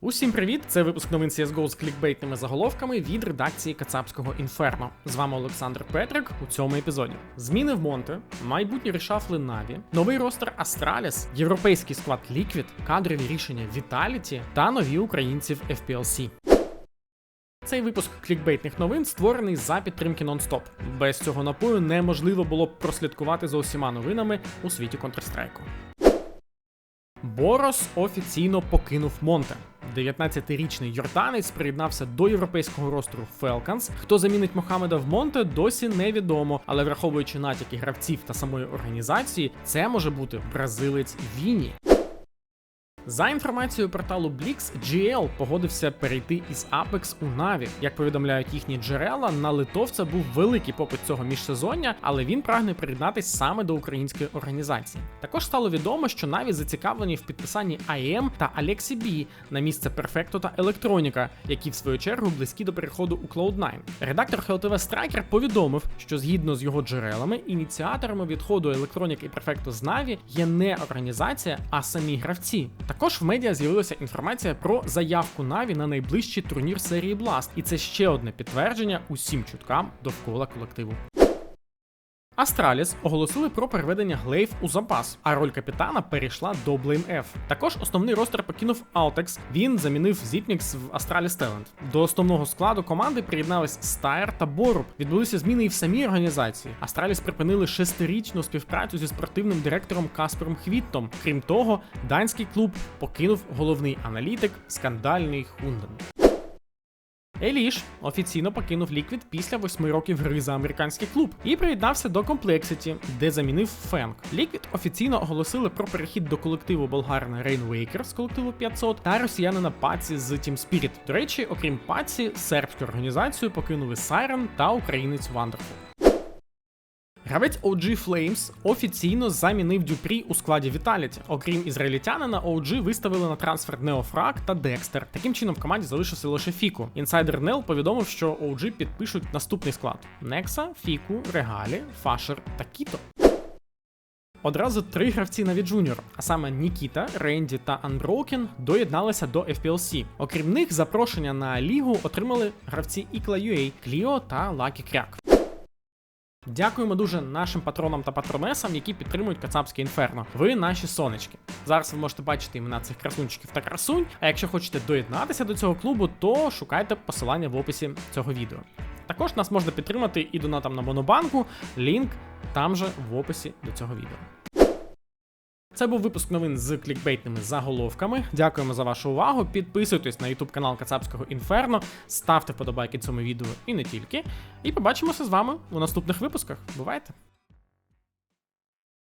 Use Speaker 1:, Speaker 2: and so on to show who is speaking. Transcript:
Speaker 1: Усім привіт! Це випуск новин CSGO з клікбейтними заголовками від редакції Кацапського Інферно. З вами Олександр Петрик у цьому епізоді. Зміни в Монте, майбутні рішафли Наві, новий ростер Астраліс, європейський склад Liquid, кадрові рішення Vitality та нові українці в FPLC. Цей випуск клікбейтних новин створений за підтримки нон-стоп. Без цього напою неможливо було б прослідкувати за усіма новинами у світі Counter-Strike. Борос офіційно покинув Монте. 19-річний йорданець приєднався до європейського ростру Falcons. Хто замінить Мохамеда в Монте, досі невідомо, але враховуючи натяки гравців та самої організації, це може бути бразилець Віні. За інформацією порталу Blix, GL погодився перейти із Apex у Na'Vi. Як повідомляють їхні джерела, на литовця був великий попит цього міжсезоння, але він прагне приєднатись саме до української організації. Також стало відомо, що Na'Vi зацікавлені в підписанні IM та Alexi B на місце Perfecto та Електроніка, які в свою чергу близькі до переходу у Cloud9. Редактор HLTV Striker повідомив, що згідно з його джерелами, ініціаторами відходу Electronic і Perfecto з Na'Vi є не організація, а самі гравці. Також в медіа з'явилася інформація про заявку Наві на найближчий турнір серії Blast, і це ще одне підтвердження усім чуткам довкола колективу. Астраліс оголосили про переведення глейв у запас, а роль капітана перейшла до Blame F. Також основний ростер покинув Altex, Він замінив Zipnix в Astralis Talent. До основного складу команди приєднались Стайр та Боруб. Відбулися зміни і в самій організації. Астраліс припинили шестирічну співпрацю зі спортивним директором Каспером Хвіттом. Крім того, данський клуб покинув головний аналітик скандальний Хунден. Еліш офіційно покинув Ліквід після восьми років гри за американський клуб і приєднався до Complexity, де замінив Фенк. Ліквід офіційно оголосили про перехід до колективу болгарина Rainwaker з колективу 500 та росіянина Паці з Team Spirit. До речі, окрім Паці, сербську організацію покинули Siren та українець Wonderful. Гравець OG Flames офіційно замінив Дюпрі у складі Vitality. Окрім ізраїльтянина, OG виставили на трансфер Неофраг та Декстер. Таким чином в команді залишився лише Фіку. Інсайдер Нел повідомив, що OG підпишуть наступний склад: Некса, Фіку, Регалі, Фашер та Кіто. Одразу три гравці навіть Junior, а саме Нікіта, Ренді та Unbroken, доєдналися до FPLC. Окрім них, запрошення на лігу отримали гравці Ікла.ua, Кліо та Lucky Crack. Дякуємо дуже нашим патронам та патронесам, які підтримують Кацапське інферно. Ви наші сонечки. Зараз ви можете бачити імена цих красунчиків та красунь. А якщо хочете доєднатися до цього клубу, то шукайте посилання в описі цього відео. Також нас можна підтримати і донатом на Монобанку. Лінк там же в описі до цього відео. Це був випуск новин з клікбейтними заголовками. Дякуємо за вашу увагу. Підписуйтесь на YouTube канал Кацапського Інферно, ставте вподобайки цьому відео і не тільки. І побачимося з вами у наступних випусках. Бувайте!